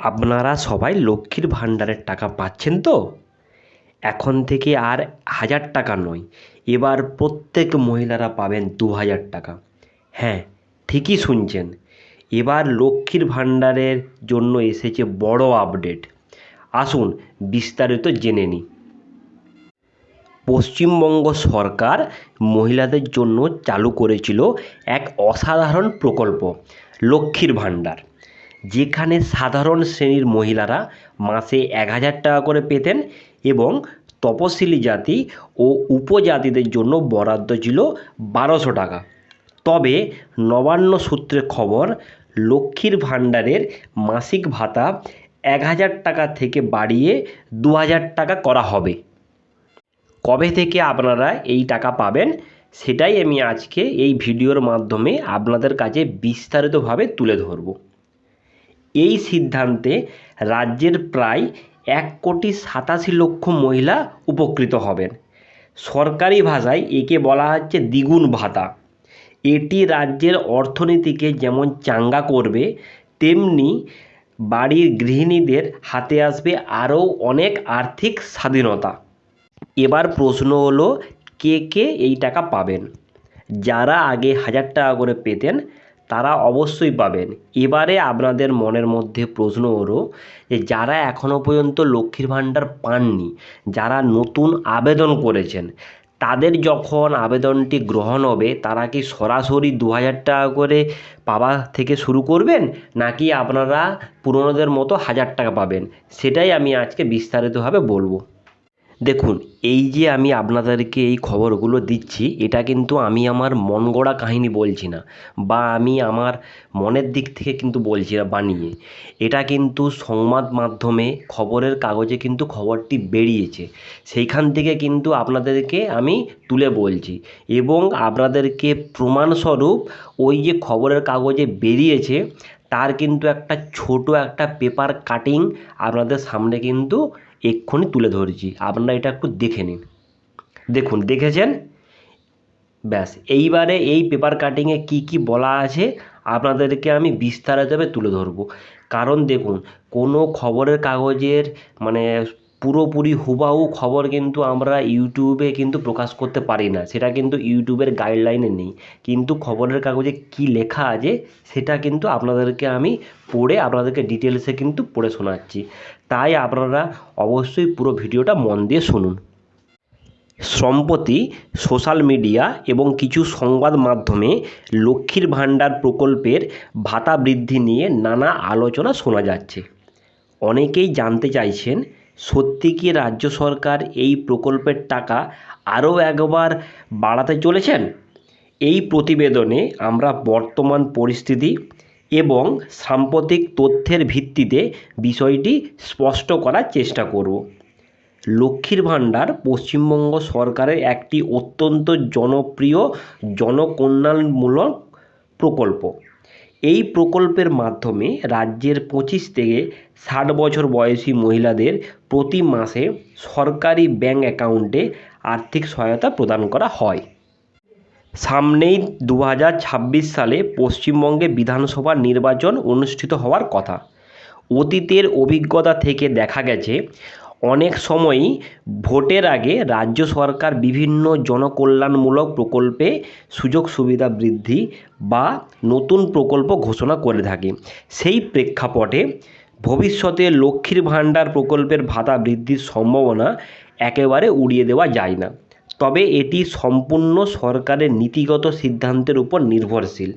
আপনারা সবাই লক্ষ্মীর ভাণ্ডারের টাকা পাচ্ছেন তো? এখন থেকে আর হাজার টাকা নয়, এবার প্রত্যেক মহিলারা পাবেন দু হাজার টাকা। হ্যাঁ ঠিকই শুনছেন। এবার লক্ষ্মীর ভাণ্ডারের জন্য এসেছে বড় আপডেট। আসুন বিস্তারিত জেনে নিই। পশ্চিমবঙ্গ সরকার মহিলাদের জন্য চালু করেছিল এক অসাধারণ প্রকল্প, লক্ষ্মীর ভাণ্ডার। যেখানে সাধারণ শ্রেণির মহিলারা মাসে এক হাজার টাকা করে পেতেন এবং তপশিলি জাতি ও উপজাতিদের জন্য বরাদ্দ ছিল বারোশো টাকা। তবে নবান্ন সূত্রে খবর, লক্ষ্মীর ভাণ্ডারের মাসিক ভাতা এক হাজার টাকা থেকে বাড়িয়ে দু হাজার টাকা করা হবে। কবে থেকে আপনারা এই টাকা পাবেন সেটাই আমি আজকে এই ভিডিওর মাধ্যমে আপনাদের কাছে বিস্তারিতভাবে তুলে ধরব। এই সিদ্ধান্তে রাজ্যের প্রায় এক কোটি সাতাশি লক্ষ মহিলা উপকৃত হবেন। সরকারি ভাষায় একে বলা হচ্ছে দ্বিগুণ ভাতা। এটি রাজ্যের অর্থনীতিকে যেমন চাঙ্গা করবে, তেমনি বাড়ির গৃহিণীদের হাতে আসবে আরও অনেক আর্থিক স্বাধীনতা। এবার প্রশ্ন হলো, কে কে এই টাকা পাবেন? যারা আগে হাজার টাকা করে পেতেন তারা অবশ্যই পাবেন। এবারে আপনাদের মনের মধ্যে প্রশ্ন হলো যে যারা এখনও পর্যন্ত লক্ষ্মীর ভাণ্ডার পাননি, যারা নতুন আবেদন করেছেন, তাদের যখন আবেদনটি গ্রহণ হবে, তারা কি সরাসরি দু হাজার টাকা করে পাওয়া থেকে শুরু করবেন, নাকি আপনারা পুরনোদের মতো হাজার টাকা পাবেন? সেটাই আমি আজকে বিস্তারিতভাবে বলব। দেখুন, এই যে আমি আপনাদেরকে এই খবরগুলো দিচ্ছি, এটা কিন্তু আমি আমার মন গড়া কাহিনি বলছি না, বা আমি আমার মনের দিক থেকে কিন্তু বলছি না, বানিয়ে। এটা কিন্তু সংবাদ মাধ্যমে খবরের কাগজে কিন্তু খবরটি বেরিয়েছে। সেইখান থেকে কিন্তু আপনাদেরকে আমি তুলে বলছি এবং আপনাদেরকে প্রমাণস্বরূপ ওই যে খবরের কাগজে বেরিয়েছে, তার কিন্তু একটা ছোট একটা পেপার কাটিং আপনাদের সামনে কিন্তু এক্ষুনি তুলে ধরছি। আপনারা এটা একটু দেখে নিন। দেখুন, দেখেছেন? ব্যাস, এইবারে এই পেপার কাটিংয়ে কি কি বলা আছে, আপনাদেরকে আমি বিস্তারিতভাবে তুলে ধরবো। কারণ দেখুন, কোনো খবরের কাগজের মানে পুরোপুরি হুবাহু খবর কিন্তু আমরা ইউটিউবে কিন্তু প্রকাশ করতে পারি না। সেটা কিন্তু ইউটিউবের গাইডলাইনে নেই। কিন্তু খবরের কাগজে কী লেখা আছে, সেটা কিন্তু আপনাদেরকে আমি পড়ে, আপনাদেরকে ডিটেলসে কিন্তু পড়ে শোনাচ্ছি। তাই আপনারা অবশ্যই পুরো ভিডিওটা মন দিয়ে শুনুন। সম্প্রতি সোশ্যাল মিডিয়া এবং কিছু সংবাদ মাধ্যমে লক্ষ্মীর ভাণ্ডার প্রকল্পের ভাতা বৃদ্ধি নিয়ে নানা আলোচনা শোনা যাচ্ছে। অনেকেই জানতে চাইছেন, সত্যি কি রাজ্য সরকার এই প্রকল্পের টাকা আরও একবার বাড়াতে চলেছেন? এই প্রতিবেদনে আমরা বর্তমান পরিস্থিতি এবং সাম্প্রতিক তথ্যের ভিত্তিতে বিষয়টি স্পষ্ট করার চেষ্টা করব। লক্ষ্মীর ভাণ্ডার পশ্চিমবঙ্গ সরকারের একটি অত্যন্ত জনপ্রিয় জনকল্যাণমূলক প্রকল্প। এই প্রকল্পের মাধ্যমে রাজ্যের পঁচিশ থেকে ষাট বছর বয়সী মহিলাদের প্রতি মাসে সরকারি ব্যাঙ্ক অ্যাকাউন্টে আর্থিক সহায়তা প্রদান করা হয়। সামনেই দু হাজার ছাব্বিশ সালে পশ্চিমবঙ্গে বিধানসভা নির্বাচন অনুষ্ঠিত হওয়ার কথা। অতীতের অভিজ্ঞতা থেকে দেখা গেছে, অনেক সময়ই ভোটের আগে রাজ্য সরকার বিভিন্ন জনকল্যাণমূলক প্রকল্পে সুযোগ সুবিধা বৃদ্ধি বা নতুন প্রকল্প ঘোষণা করে থাকে। সেই প্রেক্ষাপটে ভবিষ্যতে লক্ষ্মীর ভাণ্ডার প্রকল্পের ভাতা বৃদ্ধির সম্ভাবনা একেবারে উড়িয়ে দেওয়া যায় না। তবে এটি সম্পূর্ণ সরকারের নীতিগত সিদ্ধান্তের উপর নির্ভরশীল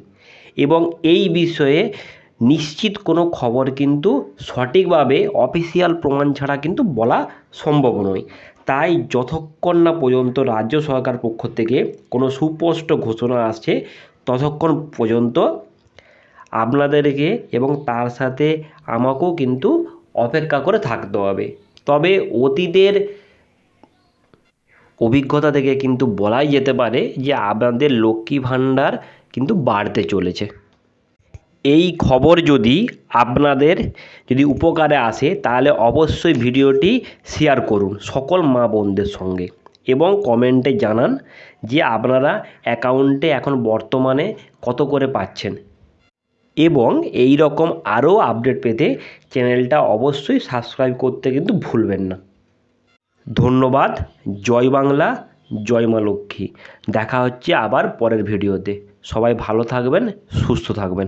এবং এই বিষয়ে নিশ্চিত কোনো খবর কিন্তু সঠিকভাবে অফিসিয়াল প্রমাণ ছাড়া কিন্তু বলা সম্ভব নয়। তাই যতক্ষণ না পর্যন্ত রাজ্য সরকার পক্ষ থেকে কোনো সুস্পষ্ট ঘোষণা আসছে, ততক্ষণ পর্যন্ত আপনাদেরকে এবং তার সাথে আমাকেও কিন্তু অপেক্ষা করে থাকতে হবে। তবে অতীতের অভিজ্ঞতা থেকে কিন্তু বলাই যেতে পারে যে আপনাদের লক্ষ্মী ভাণ্ডার কিন্তু বাড়তে চলেছে। এই খবর যদি আপনাদের যদি উপকারে আসে, তাহলে অবশ্যই ভিডিওটি শেয়ার করুন সকল মা বোনদের সঙ্গে এবং কমেন্টে জানান যে আপনারা অ্যাকাউন্টে এখন বর্তমানে কত করে পাচ্ছেন। এবং এই রকম আরও আপডেট পেতে চ্যানেলটা অবশ্যই সাবস্ক্রাইব করতে কিন্তু ভুলবেন না। ধন্যবাদ, জয় বাংলা, জয় মা লক্ষ্মী। দেখা হচ্ছে আবার পরের ভিডিওতে। সবাই ভালো থাকবেন, সুস্থ থাকবেন।